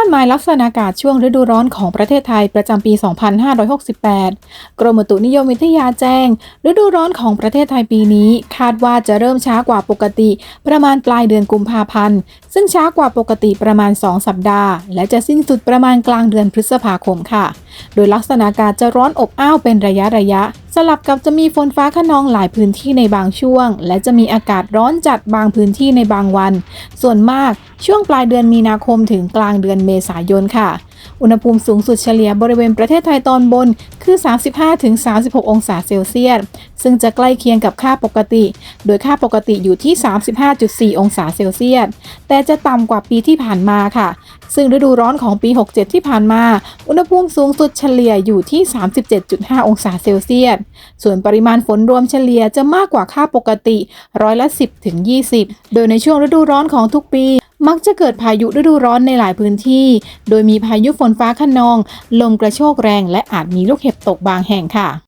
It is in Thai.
าดหมายลักษณะอากาศช่วงฤดูร้อนของประเทศไทยประจำปี 2568 กรมอุตุนิยมวิทยาแจ้ง ฤดูร้อนของประเทศไทยปีนี้ คาดว่าจะเริ่มช้ากว่าปกติ ประมาณปลายเดือนกุมภาพันธ์ ซึ่งช้ากว่าปกติประมาณ 2 สัปดาห์ และจะสิ้นสุดประมาณกลางเดือนพฤษภาคมค่ะโดยลักษณะอากาศจะร้อนอบอ้าวเป็นระยะระยะ สลับกับจะมีฝนฟ้าขนองหลายพื้นที่ในบางช่วง และจะมีอากาศร้อนจัดบางพื้นที่ในบางวัน ส่วนมากช่วงปลายเดือนมีนาคมถึงกลางเดือนเมษายนค่ะ อุณหภูมิสูงสุดเฉลี่ยบริเวณประเทศไทยตอนบนคือ 35-36 องศาเซลเซียส ซึ่งจะใกล้เคียงกับค่าปกติ โดยค่าปกติอยู่ที่ 35.4 องศาเซลเซียส แต่จะต่ำกว่าปีที่ผ่านมาค่ะ ซึ่งฤดูร้อนของปี 67 ที่ผ่านมา อุณหภูมิสูงสุดเฉลี่ยอยู่ที่ 37.5 องศาเซลเซียส ส่วนปริมาณฝนรวมเฉลี่ยจะมากกว่าค่าปกติร้อยละ 10ถึง20 โดยในช่วงฤดูร้อนของทุกปีมักจะเกิดพายุฤดูร้อนในหลายพื้นที่ โดยมีพายุฝนฟ้าคะนอง ลมกระโชกแรง และอาจมีลูกเห็บตกบางแห่งค่ะ